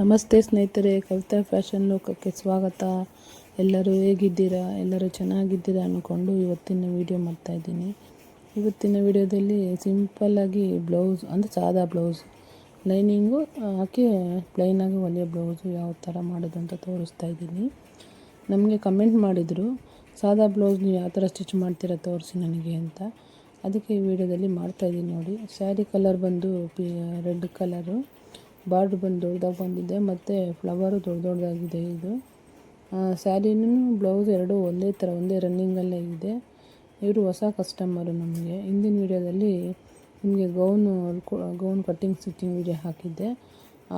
ನಮಸ್ತೆ ಸ್ನೇಹಿತರೆ, ಕವಿತಾ ಫ್ಯಾಷನ್ ಲೋಕಕ್ಕೆ ಸ್ವಾಗತ. ಎಲ್ಲರೂ ಹೇಗಿದ್ದೀರಾ? ಎಲ್ಲರೂ ಚೆನ್ನಾಗಿದ್ದೀರಾ ಅಂದ್ಕೊಂಡು ಇವತ್ತಿನ ವೀಡಿಯೋ ಮಾಡ್ತಾಯಿದ್ದೀನಿ ಇವತ್ತಿನ ವೀಡಿಯೋದಲ್ಲಿ ಸಿಂಪಲ್ಲಾಗಿ ಬ್ಲೌಸ್ ಅಂದರೆ ಸಾದಾ ಬ್ಲೌಸ್ ಲೈನಿಂಗು ಹಾಕಿ ಪ್ಲೈನಾಗಿ ಹೊಲಿಯೋ ಬ್ಲೌಸು ಯಾವ ಥರ ಮಾಡೋದು ಅಂತ ತೋರಿಸ್ತಾ ಇದ್ದೀನಿ. ನಮಗೆ ಕಮೆಂಟ್ ಮಾಡಿದರು, ಸಾದಾ ಬ್ಲೌಸ್ ನೀವು ಯಾವ ಥರ ಸ್ಟಿಚ್ ಮಾಡ್ತೀರಾ ತೋರಿಸಿ ನನಗೆ ಅಂತ. ಅದಕ್ಕೆ ಈ ವಿಡಿಯೋದಲ್ಲಿ ಮಾಡ್ತಾಯಿದ್ದೀನಿ ನೋಡಿ. ಸ್ಯಾರಿ ಕಲರ್ ಬಂದು, ಪಿ ರೆಡ್ ಕಲರು ಬಾರ್ಡ್ರ್ ಬಂದು ದೊಡ್ಡದಾಗಿ ಬಂದಿದೆ, ಮತ್ತು ಫ್ಲವರು ದೊಡ್ಡ ದೊಡ್ಡದಾಗಿದೆ ಇದು. ಸ್ಯಾರಿನೂ ಬ್ಲೌಸ್ ಎರಡೂ ಒಂದೇ ಥರ, ಒಂದೇ ರನ್ನಿಂಗಲ್ಲೇ ಇದೆ. ಇವರು ಹೊಸ ಕಸ್ಟಮರು ನಮಗೆ. ಹಿಂದಿನ ವೀಡಿಯೋದಲ್ಲಿ ನಿಮಗೆ gown gown cutting stitching video ಹಾಕಿದ್ದೆ.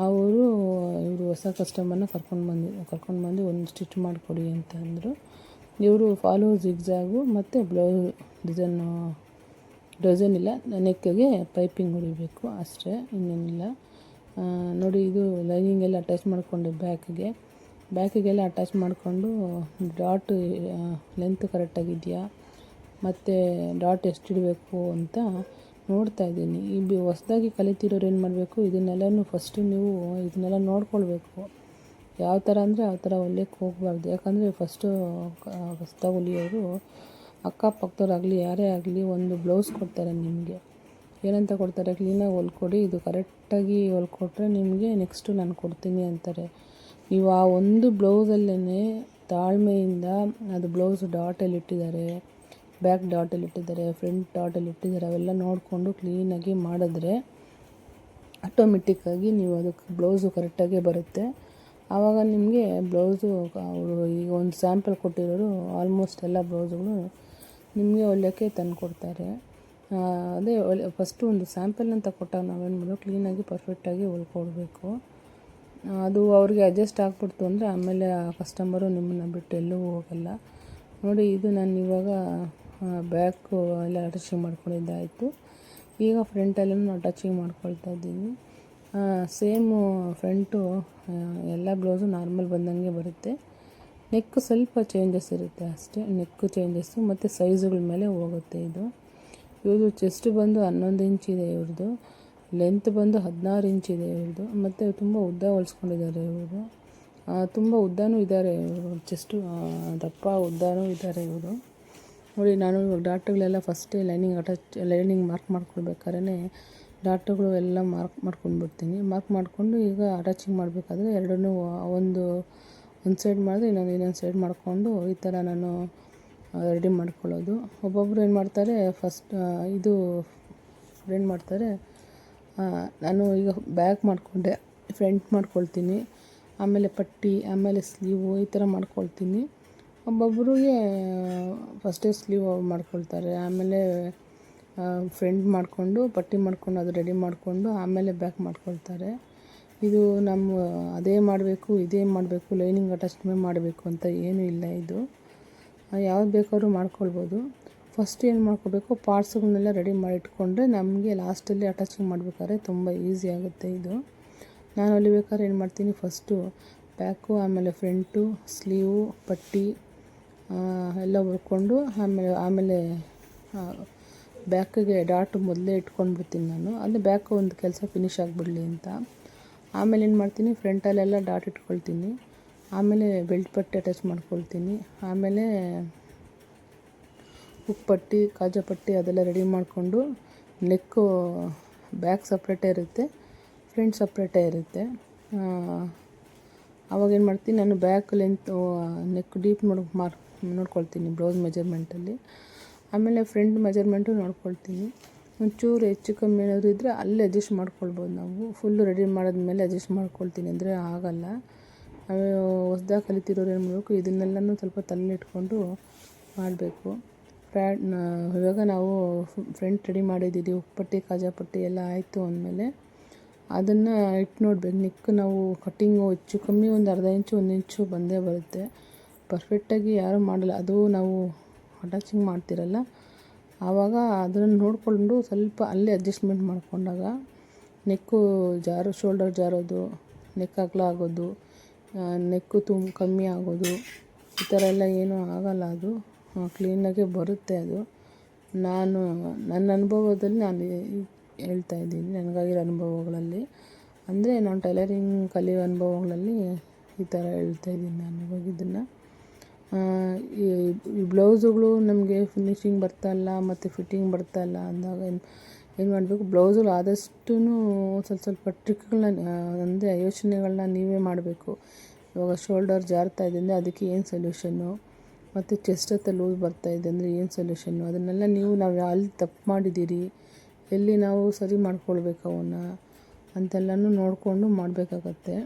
ಅವರು, ಇವರು ಹೊಸ ಕಸ್ಟಮರ್ನ ಕರ್ಕೊಂಡು ಬಂದು ಕರ್ಕೊಂಡು ಬಂದು ಒಂದು ಸ್ಟಿಚ್ ಮಾಡಿಕೊಡಿ ಅಂತ ಅಂದರು. ಇವರು ಫಾಲೋ ಜಿಗ್ಜಾಗು, ಮತ್ತು ಬ್ಲೌಸ್ ಡಿಸೈನು, ಡಿಸೈನ್ ಇಲ್ಲ, ನೆಕ್ಕಿಗೆ ಪೈಪಿಂಗ್ ಹೊಡಿಬೇಕು ಅಷ್ಟೇ, ಇನ್ನೇನಿಲ್ಲ. ನೋಡಿ, ಇದು ಲೈನಿಂಗ್ ಎಲ್ಲ ಅಟ್ಯಾಚ್ ಮಾಡಿಕೊಂಡು ಬ್ಯಾಕಿಗೆ. ಬ್ಯಾಕಿಗೆಲ್ಲ ಅಟ್ಯಾಚ್ ಮಾಡಿಕೊಂಡು ಡಾಟ್ ಲೆಂತ್ ಕರೆಕ್ಟಾಗಿದೆಯಾ ಮತ್ತು ಡಾಟ್ ಎಷ್ಟಿಡಬೇಕು ಅಂತ ನೋಡ್ತಾ ಇದ್ದೀನಿ. ಈ ಬಿ ಹೊಸ್ದಾಗಿ ಕಲಿತಿರೋರು ಏನು ಮಾಡಬೇಕು? ಇದನ್ನೆಲ್ಲನೂ ಫಸ್ಟು ನೀವು ಇದನ್ನೆಲ್ಲ ನೋಡ್ಕೊಳ್ಬೇಕು. ಯಾವ ಥರ ಅಂದರೆ ಆ ಥರ ಹೊಲಿಯಕ್ಕೆ ಹೋಗಬಾರ್ದು. ಯಾಕಂದರೆ ಫಸ್ಟು ಹೊಸದಾಗಿ ಹೊಲಿಯೋರು ಅಕ್ಕಪಕ್ಕದವ್ರಾಗಲಿ, ಯಾರೇ ಆಗಲಿ ಒಂದು ಬ್ಲೌಸ್ ಕೊಡ್ತಾರೆ ನಿಮಗೆ. ಏನಂತ ಕೊಡ್ತಾರೆ? ಕ್ಲೀನಾಗಿ ಹೊಲ್ಕೊಡಿ. ಇದು ಕರೆಕ್ಟಾಗಿ ಹೊಲ್ಕೊಟ್ರೆ ನಿಮಗೆ ನೆಕ್ಸ್ಟು ನಾನು ಕೊಡ್ತೀನಿ ಅಂತಾರೆ. ನೀವು ಆ ಒಂದು ಬ್ಲೌಸಲ್ಲೇ ತಾಳ್ಮೆಯಿಂದ ಅದು ಬ್ಲೌಸ್ ಡಾಟಲ್ಲಿ ಇಟ್ಟಿದ್ದಾರೆ ಬ್ಯಾಕ್ ಡಾಟಲ್ಲಿ ಇಟ್ಟಿದ್ದಾರೆ ಫ್ರಂಟ್ ಡಾಟಲ್ಲಿ ಇಟ್ಟಿದ್ದಾರೆ, ಅವೆಲ್ಲ ನೋಡಿಕೊಂಡು ಕ್ಲೀನಾಗಿ ಮಾಡಿದ್ರೆ ಆಟೋಮೆಟಿಕ್ಕಾಗಿ ನೀವು ಅದಕ್ಕೆ ಬ್ಲೌಸು ಕರೆಕ್ಟಾಗಿ ಬರುತ್ತೆ. ಆವಾಗ ನಿಮಗೆ ಬ್ಲೌಸು ಅವರು ಈಗ ಒಂದು ಸ್ಯಾಂಪಲ್ ಕೊಟ್ಟಿರೋರು ಆಲ್ಮೋಸ್ಟ್ ಎಲ್ಲ ಬ್ಲೌಸುಗಳು ನಿಮಗೆ ಹೊಲಿಯೋಕ್ಕೆ ತಂದು ಕೊಡ್ತಾರೆ ಅದೇ ಫಸ್ಟು ಒಂದು ಸ್ಯಾಂಪಲ್ ಅಂತ ಕೊಟ್ಟಾಗ ನಾವೇನು ಮಾಡೋದು? ಕ್ಲೀನಾಗಿ ಪರ್ಫೆಕ್ಟಾಗಿ ಹೊಲ್ಕೊಡ್ಬೇಕು ಅದು ಅವ್ರಿಗೆ ಅಡ್ಜಸ್ಟ್ ಆಗ್ಬಿಡ್ತು ಅಂದರೆ ಆಮೇಲೆ ಆ ಕಸ್ಟಮರು ನಿಮ್ಮನ್ನು ಬಿಟ್ಟು ಎಲ್ಲೂ ಹೋಗಲ್ಲ. ನೋಡಿ, ಇದು ನಾನು ಇವಾಗ ಬ್ಯಾಕು ಎಲ್ಲ ಅಟ್ಯಾಚಿಂಗ್ ಮಾಡ್ಕೊಂಡಿದ್ದಾಯಿತು ಈಗ ಫ್ರಂಟಲ್ಲೂ ಅಟ್ಯಾಚಿಂಗ್ ಮಾಡ್ಕೊಳ್ತಾ ಇದ್ದೀನಿ. ಸೇಮು ಫ್ರಂಟು ಎಲ್ಲ ಬ್ಲೌಸು ನಾರ್ಮಲ್ ಬಂದಂಗೆ ಬರುತ್ತೆ. ನೆಕ್ ಸ್ವಲ್ಪ ಚೇಂಜಸ್ ಇರುತ್ತೆ ಅಷ್ಟೇ. ನೆಕ್ಕು ಚೇಂಜಸ್ಸು ಮತ್ತು ಸೈಜುಗಳ ಮೇಲೆ ಹೋಗುತ್ತೆ ಇದು. ಇವ್ರದ್ದು ಚೆಸ್ಟ್ ಬಂದು ಹನ್ನೊಂದು ಇಂಚ್ ಇದೆ ಇವ್ರದ್ದು ಲೆಂತ್ ಬಂದು ಹದಿನಾರು ಇಂಚ್ ಇದೆ ಇವ್ರದ್ದು ಮತ್ತು ತುಂಬ ಉದ್ದ ಹೊಲಿಸ್ಕೊಂಡಿದ್ದಾರೆ ಇವರು ತುಂಬ ಉದ್ದನೂ ಇದ್ದಾರೆ ಇವರು. ಚೆಸ್ಟು ದಪ್ಪ ಉದ್ದನೂ ಇದ್ದಾರೆ ಇವರು ನೋಡಿ, ನಾನು ಡಾಕ್ಟ್ರುಗಳೆಲ್ಲ ಫಸ್ಟೇ ಲೈನಿಂಗ್ ಅಟ್ಯಾಚ್ ಲೈನಿಂಗ್ ಮಾರ್ಕ್ ಮಾಡ್ಕೊಳ್ಬೇಕಾದ್ರೆ ಡಾಕ್ಟ್ರುಗಳು ಎಲ್ಲ ಮಾರ್ಕ್ ಮಾಡ್ಕೊಂಡ್ಬಿಡ್ತೀನಿ. ಮಾರ್ಕ್ ಮಾಡಿಕೊಂಡು ಈಗ ಅಟ್ಯಾಚಿಂಗ್ ಮಾಡಬೇಕಾದ್ರೆ ಎರಡನ್ನೂ ಒಂದು ಒಂದು ಸೈಡ್ ಮಾಡಿದ್ರೆ ಇನ್ನೊಂದು ಇನ್ನೊಂದು ಸೈಡ್ ಮಾಡಿಕೊಂಡು ಈ ಥರ ನಾನು ರೆಡಿ ಮಾಡ್ಕೊಳ್ಳೋದು. ಒಬ್ಬೊಬ್ಬರು ಏನು ಮಾಡ್ತಾರೆ ಫಸ್ಟ್ ಇದು ಏನು ಮಾಡ್ತಾರೆ. ನಾನು ಈಗ ಬ್ಯಾಕ್ ಮಾಡಿಕೊಂಡೆ ಫ್ರಂಟ್ ಮಾಡ್ಕೊಳ್ತೀನಿ. ಆಮೇಲೆ ಪಟ್ಟಿ, ಆಮೇಲೆ ಸ್ಲೀವು ಈ ಥರ ಮಾಡ್ಕೊಳ್ತೀನಿ. ಒಬ್ಬೊಬ್ಬರಿಗೆ ಫಸ್ಟೇ ಸ್ಲೀವ್ ಮಾಡ್ಕೊಳ್ತಾರೆ. ಆಮೇಲೆ ಫ್ರೆಂಡ್ ಮಾಡಿಕೊಂಡು, ಪಟ್ಟಿ ಮಾಡ್ಕೊಂಡು, ಅದು ರೆಡಿ ಮಾಡಿಕೊಂಡು, ಆಮೇಲೆ ಬ್ಯಾಕ್ ಮಾಡ್ಕೊಳ್ತಾರೆ. ಇದು ನಮ್ಮ, ಅದೇ ಮಾಡಬೇಕು, ಇದೇ ಮಾಡಬೇಕು ಲೈನಿಂಗ್ ಅಟ್ಯಾಚ್ಮೆಂಟ್ ಮಾಡಬೇಕು ಅಂತ ಏನೂ ಇಲ್ಲ ಇದು. ಯಾವ್ದು ಬೇಕಾದ್ರೂ ಮಾಡ್ಕೊಳ್ಬೋದು. ಫಸ್ಟ್ ಏನು ಮಾಡ್ಕೋಬೇಕು? ಪಾರ್ಟ್ಸ್ಗಳನ್ನೆಲ್ಲ ರೆಡಿ ಮಾಡಿ ಇಟ್ಕೊಂಡ್ರೆ ನಮಗೆ ಲಾಸ್ಟಲ್ಲಿ ಅಟ್ಯಾಚಿಂಗ್ ಮಾಡಬೇಕಾದ್ರೆ ತುಂಬ ಈಸಿ ಆಗುತ್ತೆ ಇದು. ನಾನು ಅಲ್ಲಿ ಬೇಕಾದ್ರೆ ಏನು ಮಾಡ್ತೀನಿ? ಫಸ್ಟು ಬ್ಯಾಕು ಆಮೇಲೆ ಫ್ರಂಟು ಸ್ಲೀವು ಪಟ್ಟಿ ಎಲ್ಲ ಹುರ್ಕೊಂಡು ಆಮೇಲೆ ಆಮೇಲೆ ಬ್ಯಾಕಿಗೆ ಡಾಟ್ ಮೊದಲೇ ಇಟ್ಕೊಂಡ್ಬಿಡ್ತೀನಿ ನಾನು. ಅಲ್ಲಿ ಬ್ಯಾಕ್ ಒಂದು ಕೆಲಸ ಫಿನಿಶ್ ಆಗಿಬಿಡಲಿ ಅಂತ. ಆಮೇಲೆ ಏನು ಮಾಡ್ತೀನಿ? ಫ್ರಂಟಲ್ಲೆಲ್ಲ ಡಾಟ್ ಇಟ್ಕೊಳ್ತೀನಿ. ಆಮೇಲೆ ಬೆಲ್ಟ್ ಪಟ್ಟಿ ಅಟ್ಯಾಚ್ ಮಾಡ್ಕೊಳ್ತೀನಿ. ಆಮೇಲೆ ಉಪ್ಪಟ್ಟಿ ಕಾಜಾ ಪಟ್ಟಿ ಅದೆಲ್ಲ ರೆಡಿ ಮಾಡಿಕೊಂಡು ನೆಕ್ಕು ಬ್ಯಾಕ್ ಸಪ್ರೇಟೇ ಇರುತ್ತೆ ಫ್ರಂಟ್ ಸಪ್ರೇಟೇ ಇರುತ್ತೆ. ಆವಾಗ ಏನು ಮಾಡ್ತೀನಿ, ನಾನು ಬ್ಯಾಕ್ ಲೆಂತ್ ನೆಕ್ ಡೀಪ್ ನೋಡ್ ಮಾರ್ಕ್ ನೋಡ್ಕೊಳ್ತೀನಿ ಬ್ಲೌಸ್ ಮೆಜರ್ಮೆಂಟಲ್ಲಿ ಆಮೇಲೆ ಫ್ರಂಟ್ ಮೆಜರ್ಮೆಂಟು ನೋಡ್ಕೊಳ್ತೀನಿ. ಒಂಚೂರು ಹೆಚ್ಚು ಕಮ್ಮಿ ಏನಾದರೂ ಇದ್ದರೆ ಅಲ್ಲೇ ಅಡ್ಜಸ್ಟ್ ಮಾಡ್ಕೊಳ್ಬೋದು ನಾವು. ಫುಲ್ಲು ರೆಡಿ ಮಾಡಿದ್ಮೇಲೆ ಅಡ್ಜಸ್ಟ್ ಮಾಡ್ಕೊಳ್ತೀನಿ ಅಂದರೆ ಆಗೋಲ್ಲ. ಹೊಸ್ದಾಗಿ ಕಲಿತಿರೋರು ಏನು ಮಾಡಬೇಕು? ಇದನ್ನೆಲ್ಲನೂ ಸ್ವಲ್ಪ ತಲೆಲಿಟ್ಕೊಂಡು ಮಾಡಬೇಕು. ಫ್ರ್ಯಾಟ್ ಇವಾಗ ನಾವು ಫ್ರೆಂಟ್ ರೆಡಿ ಮಾಡಿದ್ದೀವಿ. ಉಪ್ಪಟ್ಟಿ, ಕಾಜಾ ಪಟ್ಟಿ ಎಲ್ಲ ಆಯಿತು ಅಂದಮೇಲೆ ಅದನ್ನು ಇಟ್ಟು ನೋಡ್ಬೇಕು. ನೆಕ್ ನಾವು ಕಟ್ಟಿಂಗು ಹೆಚ್ಚು ಕಮ್ಮಿ ಒಂದು ಅರ್ಧ ಇಂಚು, ಒಂದು ಇಂಚು ಬಂದೇ ಬರುತ್ತೆ. ಪರ್ಫೆಕ್ಟಾಗಿ ಯಾರೂ ಮಾಡಲ್ಲ. ಅದು ನಾವು ಅಟ್ಯಾಚಿಂಗ್ ಮಾಡ್ತಿರಲ್ಲ. ಆವಾಗ ಅದನ್ನು ನೋಡಿಕೊಂಡು ಸ್ವಲ್ಪ ಅಲ್ಲೇ ಅಡ್ಜಸ್ಟ್ಮೆಂಟ್ ಮಾಡಿಕೊಂಡಾಗ ನೆಕ್ಕು ಜಾರು, ಶೋಲ್ಡರ್ ಜಾರೋದು ನೆಕ್ ಅಗಲ ಆಗೋದು. ನೆಕ್ಕು ತುಂಬ ಕಮ್ಮಿ ಆಗೋದು. ಈ ಥರ ಎಲ್ಲ ಏನೂ ಆಗಲ್ಲ ಅದು. ಕ್ಲೀನಾಗೆ ಬರುತ್ತೆ ಅದು. ನಾನು, ನನ್ನ ಅನುಭವದಲ್ಲಿ ನಾನು ಹೇಳ್ತಾ ಇದ್ದೀನಿ ನನಗಾಗಿರೋ ಅನುಭವಗಳಲ್ಲಿ. ಅಂದರೆ ನಾನು ಟೈಲರಿಂಗ್ ಕಲಿಯೋ ಅನುಭವಗಳಲ್ಲಿ ಈ ಥರ ಹೇಳ್ತಾ ಇದ್ದೀನಿ ನಾನು ಇವಾಗ ಇದನ್ನು. ಈ ಬ್ಲೌಸುಗಳು ನಮಗೆ ಫಿನಿಶಿಂಗ್ ಬರ್ತಾ ಇಲ್ಲ, ಮತ್ತು ಫಿಟ್ಟಿಂಗ್ ಬರ್ತಾ ಇಲ್ಲ ಅಂದಾಗ ಏನು ಮಾಡಬೇಕು? ಬ್ಲೌಸಲ್ಲಿ ಆದಷ್ಟು ಸ್ವಲ್ಪ ಸ್ವಲ್ಪ ಟ್ರಿಕ್ಗಳನ್ನ ಅಂದರೆ ಯೋಚನೆಗಳನ್ನ ನೀವೇ ಮಾಡಬೇಕು. ಇವಾಗ ಶೋಲ್ಡರ್ ಜಾರ್ತಾ ಇದೆ ಅಂದರೆ ಅದಕ್ಕೆ ಏನು ಸೊಲ್ಯೂಷನ್ನು? ಮತ್ತು ಚೆಸ್ಟ್ ಲೂಸ್ ಬರ್ತಾ ಇದೆ ಅಂದರೆ ಏನು ಸೊಲ್ಯೂಷನ್ನು? ಅದನ್ನೆಲ್ಲ ನೀವು ನಾವು ಅಲ್ಲಿ ತಪ್ಪು ಮಾಡಿದ್ದೀರಿ. ಎಲ್ಲಿ ನಾವು ಸರಿ ಮಾಡ್ಕೊಳ್ಬೇಕು ಅವನ್ನ? ಅಂತೆಲ್ಲನೂ ನೋಡಿಕೊಂಡು ಮಾಡಬೇಕಾಗತ್ತೆ.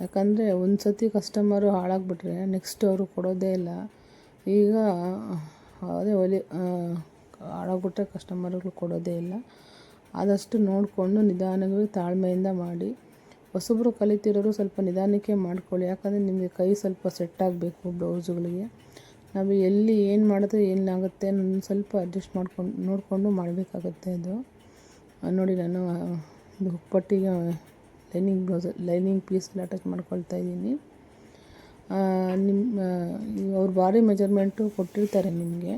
ಯಾಕಂದರೆ ಒಂದು ಸತಿ ಕಸ್ಟಮರು ಹಾಳಾಗಿಬಿಟ್ರೆ ನೆಕ್ಸ್ಟ್ ಅವರು ಕೊಡೋದೇ ಇಲ್ಲ. ಈಗ, ಅದೇ ಒಲಿ ಹಾಳಾಗ್ಬಿಟ್ರೆ ಕಸ್ಟಮರ್ಗಳು ಕೊಡೋದೇ ಇಲ್ಲ. ಆದಷ್ಟು ನೋಡಿಕೊಂಡು ನಿಧಾನವಾಗಿ ತಾಳ್ಮೆಯಿಂದ ಮಾಡಿ. ಹೊಸಬ್ರು ಕಲಿತಿರೋರು ಸ್ವಲ್ಪ ನಿಧಾನಕ್ಕೆ ಮಾಡ್ಕೊಳ್ಳಿ. ಯಾಕಂದರೆ ನಿಮಗೆ ಕೈ ಸ್ವಲ್ಪ ಸೆಟ್ ಆಗಬೇಕು ಬ್ಲೌಸುಗಳಿಗೆ ನಾವು ಎಲ್ಲಿ ಏನು ಮಾಡಿದ್ರೆ ಏನಾಗುತ್ತೆ ಅನ್ನೋದು ಸ್ವಲ್ಪ ಅಡ್ಜಸ್ಟ್ ಮಾಡ್ಕೊಂಡು, ನೋಡಿಕೊಂಡು ಮಾಡಬೇಕಾಗುತ್ತೆ ಅದು. ನೋಡಿ ನಾನು ಇದು ಹುಪ್ಪಟ್ಟಿಗೆ ಲೈನಿಂಗ್ ಬ್ಲೌಸ್ ಲೈನಿಂಗ್ ಪೀಸಲ್ಲಿ ಅಟ್ಯಾಚ್ ಮಾಡ್ಕೊಳ್ತಾ ಇದ್ದೀನಿ. ನಿಮ್ಮ ಅವ್ರು ಭಾರಿ ಮೆಜರ್ಮೆಂಟು ಕೊಟ್ಟಿರ್ತಾರೆ ನಿಮಗೆ.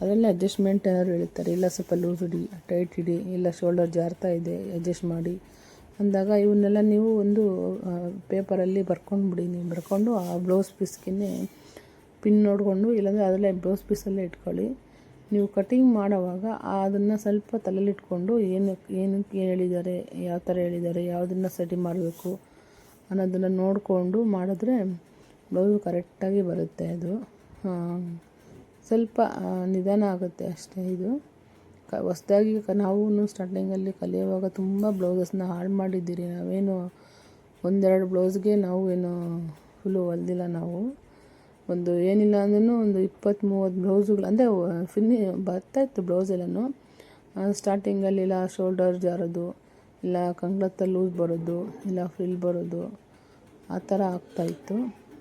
ಅದರಲ್ಲೇ ಅಡ್ಜಸ್ಟ್ಮೆಂಟ್ ಏನಾದ್ರು ಹೇಳ್ತಾರೆ? ಇಲ್ಲ ಸ್ವಲ್ಪ ಲೂಸ್ ಇಡಿ ಟೈಟ್ ಇಡಿ, ಇಲ್ಲ ಶೋಲ್ಡರ್ ಜಾರ್ತಾ ಇದೆ ಅಡ್ಜಸ್ಟ್ ಮಾಡಿ. ಅಂದಾಗ ಇವನ್ನೆಲ್ಲ ನೀವು ಒಂದು ಪೇಪರಲ್ಲಿ ಬರ್ಕೊಂಡು ಬಿಡಿ. ನೀವು ಬರ್ಕೊಂಡು ಆ ಬ್ಲೌಸ್ ಪೀಸ್ಗೆ ಪಿನ್ ನೋಡಿಕೊಂಡು, ಇಲ್ಲಾಂದರೆ ಅದರಲ್ಲೇ ಬ್ಲೌಸ್ ಪೀಸಲ್ಲೇ ಇಟ್ಕೊಳ್ಳಿ. ನೀವು ಕಟಿಂಗ್ ಮಾಡೋವಾಗ ಅದನ್ನು ಸ್ವಲ್ಪ ತಲೆಲಿಟ್ಕೊಂಡು ಏನು ಏನಕ್ಕೆ ಏನು ಹೇಳಿದ್ದಾರೆ, ಯಾವ ಥರ ಹೇಳಿದ್ದಾರೆ, ಯಾವುದನ್ನು ಸರಿ ಮಾಡಬೇಕು ಅನ್ನೋದನ್ನು ನೋಡಿಕೊಂಡು ಮಾಡಿದ್ರೆ ಬ್ಲೌಸ್ ಕರೆಕ್ಟಾಗಿ ಬರುತ್ತೆ ಅದು. ಸ್ವಲ್ಪ ನಿಧಾನ ಆಗುತ್ತೆ ಅಷ್ಟೇ ಇದು. ಕ, ಹೊಸ್ದಾಗಿ ಕ ನಾವು ಸ್ಟಾರ್ಟಿಂಗಲ್ಲಿ ಕಲಿಯುವಾಗ ತುಂಬ ಬ್ಲೌಸಸ್ನ ಹಾಳು ಮಾಡಿದ್ದೀರಿ. ನಾವೇನು ಒಂದೆರಡು ಬ್ಲೌಸ್ಗೆ ನಾವು ಏನು ಫುಲ್ಲು ಹೊಲ್ದಿಲ್ಲ ನಾವು. ಒಂದು ಏನಿಲ್ಲ ಅಂದ್ರೂ ಒಂದು ಇಪ್ಪತ್ತು ಮೂವತ್ತು ಬ್ಲೌಸುಗಳು, ಅಂದರೆ ಫಿನಿ ಬರ್ತಾಯಿತ್ತು ಬ್ಲೌಸ್ ಎಲ್ಲನೂ. ಸ್ಟಾರ್ಟಿಂಗಲ್ಲಿ ಇಲ್ಲ ಶೋಲ್ಡರ್ ಜಾರೋದು, ಇಲ್ಲ ಕಂಗ್ಳತ್ತ ಲೂಸ್ ಬರೋದು, ಇಲ್ಲ ಫ್ರಿಲ್ ಬರೋದು, ಆ ಥರ ಆಗ್ತಾಯಿತ್ತು.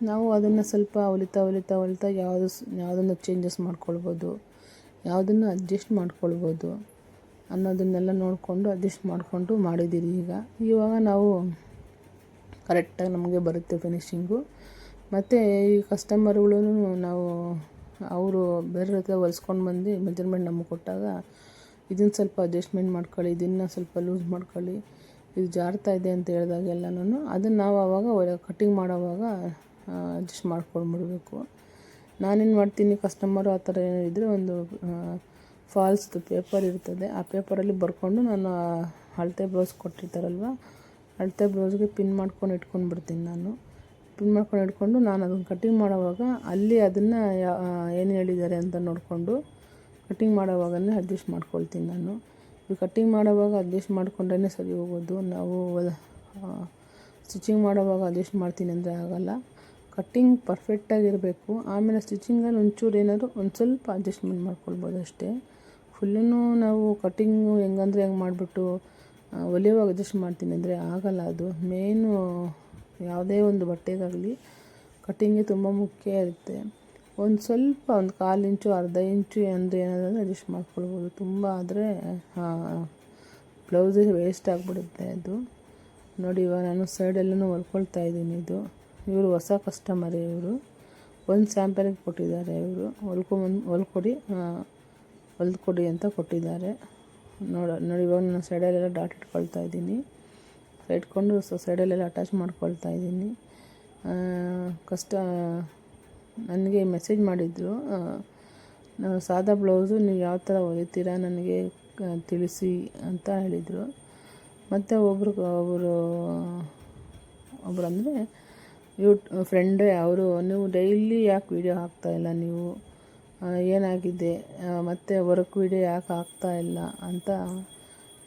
ನಾವು ಅದನ್ನು ಸ್ವಲ್ಪ ಹೊಲಿತಾ ಹೊಲಿತಾ ಹೊಲಿತಾ ಯಾವುದು ಯಾವುದನ್ನು ಚೇಂಜಸ್ ಮಾಡ್ಕೊಳ್ಬೋದು, ಯಾವುದನ್ನು ಅಡ್ಜಸ್ಟ್ ಮಾಡ್ಕೊಳ್ಬೋದು ಅನ್ನೋದನ್ನೆಲ್ಲ ನೋಡಿಕೊಂಡು ಅಡ್ಜಸ್ಟ್ ಮಾಡಿಕೊಂಡು ಮಾಡಿದ್ದೀರಿ ಈಗ. ಇವಾಗ ನಾವು ಕರೆಕ್ಟಾಗಿ ನಮಗೆ ಬರುತ್ತೆ ಫಿನಿಶಿಂಗು ಮತ್ತು ಈ ಕಸ್ಟಮರ್ಗಳೂ ನಾವು ಅವರು ಬೇರೆ ಹತ್ರ ಹೊಲಿಸ್ಕೊಂಡು ಬಂದು ಮೆಜರ್ಮೆಂಟ್ ನಮಗೆ ಕೊಟ್ಟಾಗ ಇದನ್ನು ಸ್ವಲ್ಪ ಅಡ್ಜಸ್ಟ್ಮೆಂಟ್ ಮಾಡ್ಕೊಳ್ಳಿ, ಇದನ್ನು ಸ್ವಲ್ಪ ಲೂಸ್ ಮಾಡ್ಕೊಳ್ಳಿ, ಇದು ಜಾರ್ತಾ ಇದೆ ಅಂತ ಹೇಳಿದಾಗೆಲ್ಲನೂ ಅದನ್ನು ನಾವು ಆವಾಗ ಕಟ್ಟಿಂಗ್ ಮಾಡೋವಾಗ ಅಡ್ಜಸ್ಟ್ ಮಾಡ್ಕೊಂಡ್ಬಿಡ್ಬೇಕು. ನಾನೇನು ಮಾಡ್ತೀನಿ ಕಸ್ಟಮರು ಆ ಥರ ಏನಿದ್ರೆ ಒಂದು ಫಾಲ್ಸ್ದು ಪೇಪರ್ ಇರ್ತದೆ. ಆ ಪೇಪರಲ್ಲಿ ಬರ್ಕೊಂಡು ನಾನು ಅಳತೆ ಬ್ಲೌಸ್ ಕೊಟ್ಟಿರ್ತಾರಲ್ವ, ಅಳತೆ ಬ್ಲೌಸ್ಗೆ ಪಿನ್ ಮಾಡ್ಕೊಂಡು ಇಟ್ಕೊಂಡು ಬಿಡ್ತೀನಿ ನಾನು. ಪಿನ್ ಮಾಡ್ಕೊಂಡು ಇಟ್ಕೊಂಡು ನಾನು ಅದನ್ನು ಕಟ್ಟಿಂಗ್ ಮಾಡೋವಾಗ ಅಲ್ಲಿ ಅದನ್ನು ಏನು ಹೇಳಿದ್ದಾರೆ ಅಂತ ನೋಡಿಕೊಂಡು ಕಟ್ಟಿಂಗ್ ಮಾಡೋವಾಗನೇ ಅಡ್ಜಸ್ಟ್ ಮಾಡ್ಕೊಳ್ತೀನಿ ನಾನು. ಈ ಕಟ್ಟಿಂಗ್ ಮಾಡೋವಾಗ ಅಡ್ಜಸ್ಟ್ ಮಾಡಿಕೊಂಡ್ರೇ ಸರಿ ಹೋಗೋದು. ನಾವು ಸ್ಟಿಚಿಂಗ್ ಮಾಡೋವಾಗ ಅಡ್ಜಸ್ಟ್ ಮಾಡ್ತೀನಿ ಅಂದರೆ ಆಗೋಲ್ಲ. ಕಟ್ಟಿಂಗ್ ಪರ್ಫೆಕ್ಟಾಗಿರಬೇಕು ಆಮೇಲೆ ಸ್ಟಿಚಿಂಗಲ್ಲಿ ಒಂಚೂರು ಏನಾದರೂ ಒಂದು ಸ್ವಲ್ಪ ಅಡ್ಜಸ್ಟ್ಮೆಂಟ್ ಮಾಡ್ಕೊಳ್ಬೋದು ಅಷ್ಟೇ. ಫುಲ್ಲೂ ನಾವು ಕಟ್ಟಿಂಗು ಹೆಂಗಂದ್ರೆ ಹೆಂಗೆ ಮಾಡಿಬಿಟ್ಟು ಹೊಲಿಯುವಾಗ ಅಡ್ಜಸ್ಟ್ ಮಾಡ್ತೀನಿ ಅಂದರೆ ಆಗಲ್ಲ ಅದು. ಮೇನು ಯಾವುದೇ ಒಂದು ಬಟ್ಟೆಗಾಗಲಿ ಕಟ್ಟಿಂಗೇ ತುಂಬ ಮುಖ್ಯ ಇರುತ್ತೆ. ಒಂದು ಸ್ವಲ್ಪ ಒಂದು ಕಾಲು ಇಂಚು, ಅರ್ಧ ಇಂಚು ಅಂದರೆ ಏನಾದರೂ ಅಡ್ಜಸ್ಟ್ ಮಾಡ್ಕೊಳ್ಬೋದು. ತುಂಬ ಆದರೆ ಬ್ಲೌಸಿಗೆ ವೇಸ್ಟ್ ಆಗಿಬಿಡುತ್ತೆ ಅದು. ನೋಡಿ ಇವಾಗ ನಾನು ಸೈಡೆಲ್ಲೂ ಹೊಲ್ಕೊಳ್ತಾ ಇದ್ದೀನಿ ಇದು. ಇವರು ಹೊಸ ಕಸ್ಟಮರ್ ಇವರು. ಒಂದು ಸ್ಯಾಂಪಲಿಗೆ ಕೊಟ್ಟಿದ್ದಾರೆ ಇವರು. ಹೊಲ್ಕೊಂಬಂದು ಹೊಲ್ಕೊಡಿ ಹೊಲ್ಕೊಡಿ ಅಂತ ಕೊಟ್ಟಿದ್ದಾರೆ. ನೋಡ, ನೋಡಿ ಇವಾಗ ನಾನು ಸೈಡಲ್ಲೆಲ್ಲ ಡಾಟ್ ಇಟ್ಕೊಳ್ತಾ ಇದ್ದೀನಿ. ಇಟ್ಕೊಂಡು ಸೊ ಸೈಡಲ್ಲೆಲ್ಲ ಅಟ್ಯಾಚ್ ಮಾಡ್ಕೊಳ್ತಾ ಇದ್ದೀನಿ. ಕಷ್ಟ ನನಗೆ ಮೆಸೇಜ್ ಮಾಡಿದರು. ಸಾದಾ ಬ್ಲೌಸು ನೀವು ಯಾವ ಥರ ಹೊಲಿತೀರಾ ನನಗೆ ತಿಳಿಸಿ ಅಂತ ಹೇಳಿದರು. ಮತ್ತು ಒಬ್ಬರು ಒಬ್ಬರು ಒಬ್ಬರು ಅಂದರೆ ಯೂ ಫ್ರೆಂಡೇ ಅವರು ನೀವು ಡೈಲಿ ಯಾಕೆ ವೀಡಿಯೋ ಹಾಕ್ತಾಯಿಲ್ಲ ನೀವು? ಏನಾಗಿದೆ? ಮತ್ತು ವರ್ಕ್ ವೀಡಿಯೋ ಯಾಕೆ ಹಾಕ್ತಾಯಿಲ್ಲ ಅಂತ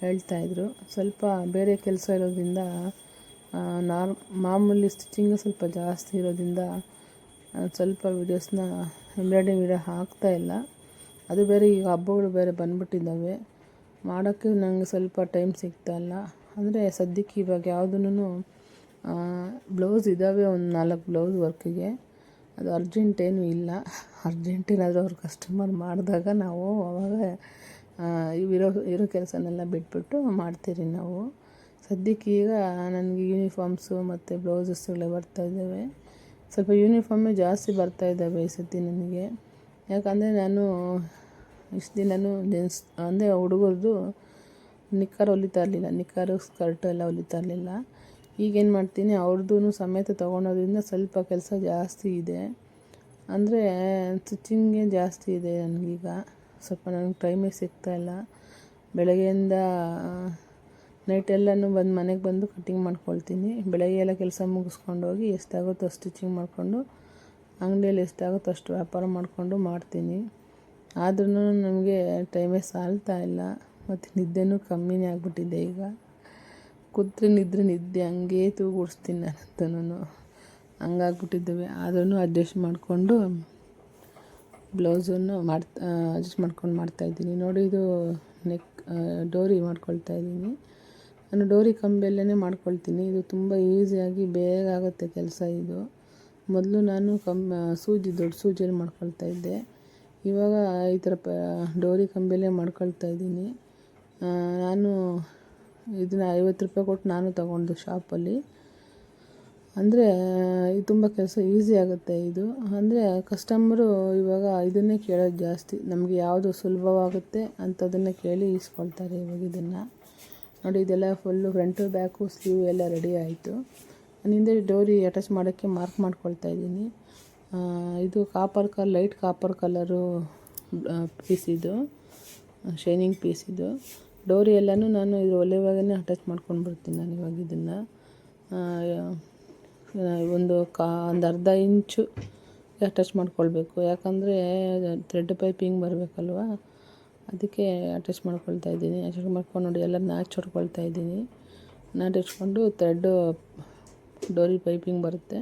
ಹೇಳ್ತಾಯಿದ್ರು ಸ್ವಲ್ಪ ಬೇರೆ ಕೆಲಸ ಇರೋದ್ರಿಂದ ನಾರ್, ಮಾಮೂಲಿ ಸ್ಟಿಚಿಂಗ್ ಸ್ವಲ್ಪ ಜಾಸ್ತಿ ಇರೋದ್ರಿಂದ ಸ್ವಲ್ಪ ವೀಡಿಯೋಸ್ನ ಎಂಬ್ರಾಯ್ಡಿಂಗ್ ವೀಡಿಯೋ ಹಾಕ್ತಾಯಿಲ್ಲ ಅದು ಬೇರೆ ಈಗ ಹಬ್ಬಗಳು ಬೇರೆ ಬಂದ್ಬಿಟ್ಟಿದ್ದಾವೆ. ಮಾಡೋಕ್ಕೆ ನನಗೆ ಸ್ವಲ್ಪ ಟೈಮ್ ಸಿಗ್ತಾಯಿಲ್ಲ ಅಂದರೆ ಸದ್ಯಕ್ಕೆ ಇವಾಗ ಯಾವುದೂ ಬ್ಲೌಸ್ ಇದ್ದಾವೆ ಒಂದು ನಾಲ್ಕು ಬ್ಲೌಸ್ ವರ್ಕಿಗೆ ಅದು ಅರ್ಜೆಂಟ್ ಏನೂ ಇಲ್ಲ. ಅರ್ಜೆಂಟ್ ಏನಾದರೂ ಅವ್ರ ಕಸ್ಟಮರ್ ಮಾಡಿದಾಗ ನಾವು ಅವಾಗ ಇವಿರೋ, ಇರೋ ಕೆಲಸನೆಲ್ಲ ಬಿಟ್ಬಿಟ್ಟು ಮಾಡ್ತೀರಿ ನಾವು. ಸದ್ಯಕ್ಕೆ ಈಗ ನನಗೆ ಯೂನಿಫಾರ್ಮ್ಸು ಮತ್ತು ಬ್ಲೌಸಸ್ಗಳೇ ಬರ್ತಾಯಿದ್ದಾವೆ ಸ್ವಲ್ಪ ಯೂನಿಫಾರ್ಮೇ ಜಾಸ್ತಿ ಬರ್ತಾಯಿದ್ದಾವೆ ಈ ಸತಿ ನನಗೆ. ಯಾಕಂದರೆ ನಾನು ಇಷ್ಟು ದಿನವೂ ಜೆನ್ಸ್ ಅಂದರೆ ಹುಡುಗರದು ನಿಕ್ಕರ್ ಹೊಲಿತಾ ಇರಲಿಲ್ಲ. ನಿಕ್ಕರು ಸ್ಕರ್ಟ್ ಎಲ್ಲ ಹೊಲಿತಾ ಇರಲಿಲ್ಲ. ಈಗೇನು ಮಾಡ್ತೀನಿ ಅವ್ರದ್ದು ಸಮೇತ ತೊಗೊಳೋದ್ರಿಂದ ಸ್ವಲ್ಪ ಕೆಲಸ ಜಾಸ್ತಿ ಇದೆ. ಅಂದರೆ ಸ್ಟಿಚಿಂಗೇ ಜಾಸ್ತಿ ಇದೆ ನನಗೀಗ. ಸ್ವಲ್ಪ ನನಗೆ ಟೈಮೇ ಸಿಗ್ತಾಯಿಲ್ಲ ಬೆಳಗ್ಗೆಯಿಂದ ನೈಟೆಲ್ಲನೂ ಬಂದು ಮನೆಗೆ ಬಂದು ಕಟ್ಟಿಂಗ್ ಮಾಡ್ಕೊಳ್ತೀನಿ. ಬೆಳಗ್ಗೆ ಎಲ್ಲ ಕೆಲಸ ಮುಗಿಸ್ಕೊಂಡೋಗಿ ಎಷ್ಟಾಗುತ್ತೋ ಸ್ಟಿಚಿಂಗ್ ಮಾಡಿಕೊಂಡು, ಅಂಗಡಿಯಲ್ಲಿ ಎಷ್ಟಾಗುತ್ತೋ ಅಷ್ಟು ವ್ಯಾಪಾರ ಮಾಡಿಕೊಂಡು ಮಾಡ್ತೀನಿ. ಆದ್ರೂ ನಮಗೆ ಟೈಮೇ ಸಾಲ್ತಾ ಇಲ್ಲ. ಮತ್ತು ನಿದ್ದೆನೂ ಕಮ್ಮಿನೇ ಆಗಿಬಿಟ್ಟಿದೆ ಈಗ. ಕೂತ್ರೆ ನಿದ್ರೆ ನಿದ್ದೆ ಹಂಗೆ ತೂಗುಡಿಸ್ತೀನಿ ನಾನಂತೂ ಹಂಗಾಗ್ಬಿಟ್ಟಿದ್ದಾವೆ. ಆದ್ರೂ ಅಡ್ಜಸ್ಟ್ ಮಾಡಿಕೊಂಡು ಬ್ಲೌಸನ್ನು ಮಾಡ್ತಾ ಅಡ್ಜಸ್ಟ್ ಮಾಡ್ಕೊಂಡು ಮಾಡ್ತಾಯಿದ್ದೀನಿ ನೋಡಿ ಇದು ನೆಕ್ ಡೋರಿ ಮಾಡ್ಕೊಳ್ತಾ ಇದ್ದೀನಿ. ನಾನು ಡೋರಿ ಕಂಬಿಯಲ್ಲೇ ಮಾಡ್ಕೊಳ್ತೀನಿ. ಇದು ತುಂಬ ಈಸಿಯಾಗಿ ಬೇಗ ಆಗುತ್ತೆ ಕೆಲಸ ಇದು. ಮೊದಲು ನಾನು ಕಮ್ ಸೂಜಿ, ದೊಡ್ಡ ಸೂಜಿಯಲ್ಲಿ ಮಾಡ್ಕೊಳ್ತಾ ಇದ್ದೆ. ಇವಾಗ ಈ ಥರ ಪ, ಡೋರಿ ಕಂಬಿಯಲ್ಲೇ ಮಾಡ್ಕೊಳ್ತಾ ಇದ್ದೀನಿ. ನಾನು ಇದನ್ನ ಐವತ್ತು ರೂಪಾಯಿ ಕೊಟ್ಟು ನಾನು ತಗೊಂಡು ಶಾಪಲ್ಲಿ. ಅಂದರೆ ಇದು ತುಂಬ ಕೆಲಸ ಈಸಿ ಆಗುತ್ತೆ ಇದು. ಅಂದರೆ ಕಸ್ಟಮರು ಇವಾಗ ಇದನ್ನೇ ಕೇಳೋದು ಜಾಸ್ತಿ. ನಮಗೆ ಯಾವುದು ಸುಲಭವಾಗುತ್ತೆ ಅಂಥದನ್ನೇ ಕೇಳಿ ಇಸ್ಕೊಳ್ತಾರೆ ಇವಾಗ ಇದನ್ನು. ನೋಡಿ, ಇದೆಲ್ಲ ಫುಲ್ಲು ಫ್ರಂಟು ಬ್ಯಾಕು ಸ್ಲೀವ್ ಎಲ್ಲ ರೆಡಿ ಆಯಿತು. ಹಿಂದೆ ಡೋರಿ ಅಟ್ಯಾಚ್ ಮಾಡೋಕ್ಕೆ ಮಾರ್ಕ್ ಮಾಡ್ಕೊಳ್ತಾ ಇದ್ದೀನಿ. ಇದು ಕಾಪರ್ ಕಲ್ ಲೈಟ್ ಕಾಪರ್ ಕಲರು ಪೀಸ್ ಇದು ಶೈನಿಂಗ್ ಪೀಸ್ ಇದು. ಡೋರಿ ಎಲ್ಲನೂ ನಾನು ಇದು ಒಲೆವಾಗೇ ಅಟ್ಯಾಚ್ ಮಾಡ್ಕೊಂಡು ಬರ್ತೀನಿ ನಾನು ಇವಾಗ ಇದನ್ನು. ಒಂದು ಕಾ, ಒಂದು ಅರ್ಧ ಇಂಚು ಅಟ್ಯಾಚ್ ಮಾಡ್ಕೊಳ್ಬೇಕು. ಯಾಕಂದರೆ ಥ್ರೆಡ್ ಪೈಪಿಂಗ್ ಬರಬೇಕಲ್ವ? ಅದಕ್ಕೆ ಅಟ್ಯಾಚ್ ಮಾಡ್ಕೊಳ್ತಾ ಇದ್ದೀನಿ. ಅಟ್ಯಾಚ್ ಮಾಡ್ಕೊಂಡು ನೋಡಿ ಎಲ್ಲ ನಾಚ್ ಹೊಡ್ಕೊಳ್ತಾ ಇದ್ದೀನಿ. ನಾಟ್ ಹಚ್ಕೊಂಡು ಥ್ರೆಡ್ಡು ಡೋರಿ ಪೈಪಿಂಗ್ ಬರುತ್ತೆ.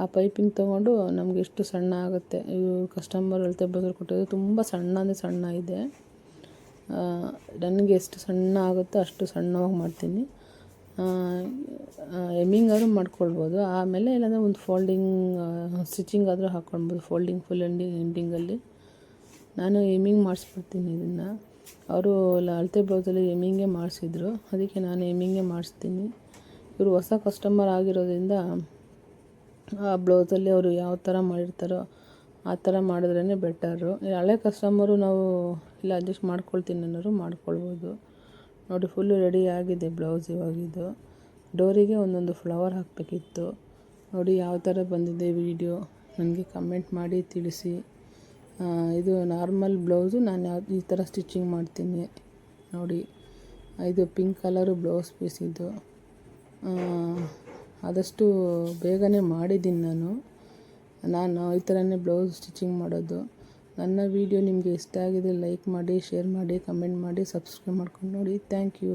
ಆ ಪೈಪಿಂಗ್ ತೊಗೊಂಡು ನಮಗೆ ಎಷ್ಟು ಸಣ್ಣ ಆಗುತ್ತೆ? ಇವು ಕಸ್ಟಮರ್ ಅಳತೆ ಬದಲು ಕೊಟ್ಟಿದ್ದು ತುಂಬ ಸಣ್ಣ ಅಂದರೆ ಸಣ್ಣ ಇದೆ. ನನಗೆ ಎಷ್ಟು ಸಣ್ಣ ಆಗುತ್ತೋ ಅಷ್ಟು ಸಣ್ಣವಾಗಿ ಮಾಡ್ತೀನಿ. ಎಮ್ಮಿಂಗ್ ಮಾಡ್ಕೊಳ್ಬೋದು. ಆಮೇಲೆ ಇಲ್ಲಾಂದರೆ ಒಂದು ಫೋಲ್ಡಿಂಗ್ ಸ್ಟಿಚಿಂಗ್ ಆದರೂ ಹಾಕ್ಕೊಳ್ಬೋದು. ಫೋಲ್ಡಿಂಗ್ ಫುಲ್ ಎಂಡಿಂಗ್ ಎಂಡಿಂಗಲ್ಲಿ ನಾನು ಎಮ್ಮಿಂಗ್ ಮಾಡಿಸ್ಬಿಡ್ತೀನಿ ಇದನ್ನು. ಅವರು ಅಳತೆ ಬ್ಲೌಸಲ್ಲಿ ಎಮ್ಮಿಂಗೇ ಮಾಡಿಸಿದ್ರು. ಅದಕ್ಕೆ ನಾನು ಎಮ್ಮಿಂಗೇ ಮಾಡಿಸ್ತೀನಿ. ಇವರು ಹೊಸ ಕಸ್ಟಮರ್ ಆಗಿರೋದ್ರಿಂದ ಆ ಬ್ಲೌಸಲ್ಲಿ ಅವರು ಯಾವ ಥರ ಮಾಡಿರ್ತಾರೋ ಆ ಥರ ಮಾಡಿದ್ರೇ ಬೆಟರು ಹಳೆ ಕಸ್ಟಮರು ನಾವು ಇಲ್ಲ ಅಡ್ಜಸ್ಟ್ ಮಾಡ್ಕೊಳ್ತೀನಿ ಅನ್ನೋರು ಮಾಡ್ಕೊಳ್ಬೋದು. ನೋಡಿ ಫುಲ್ಲು ರೆಡಿ ಆಗಿದೆ ಬ್ಲೌಸ್ ಇವಾಗಿದ್ದು ಡೋರಿಗೆ ಒಂದೊಂದು ಫ್ಲವರ್ ಹಾಕಬೇಕಿತ್ತು. ನೋಡಿ, ಯಾವ ಥರ ಬಂದಿದೆ ವಿಡಿಯೋ ನನಗೆ ಕಮೆಂಟ್ ಮಾಡಿ ತಿಳಿಸಿ. ಇದು ನಾರ್ಮಲ್ ಬ್ಲೌಸು ನಾನು ಯಾವ, ಈ ಥರ ಸ್ಟಿಚಿಂಗ್ ಮಾಡ್ತೀನಿ. ನೋಡಿ, ಇದು ಪಿಂಕ್ ಕಲರು ಬ್ಲೌಸ್ ಪೀಸ್ ಇದು. ಆದಷ್ಟು ಬೇಗನೆ ಮಾಡಿದ್ದೀನಿ ನಾನು. ನಾನು ಈ ಥರನೇ ಬ್ಲೌಸ್ ಸ್ಟಿಚಿಂಗ್ ಮಾಡೋದು. ನನ್ನ ವಿಡಿಯೋ ನಿಮಗೆ ಇಷ್ಟ ಆಗಿದೆ ಲೈಕ್ ಮಾಡಿ ಶೇರ್ ಮಾಡಿ ಕಮೆಂಟ್ ಮಾಡಿ ಸಬ್ಸ್ಕ್ರೈಬ್ ಮಾಡ್ಕೊಂಡು ನೋಡಿ. Thank you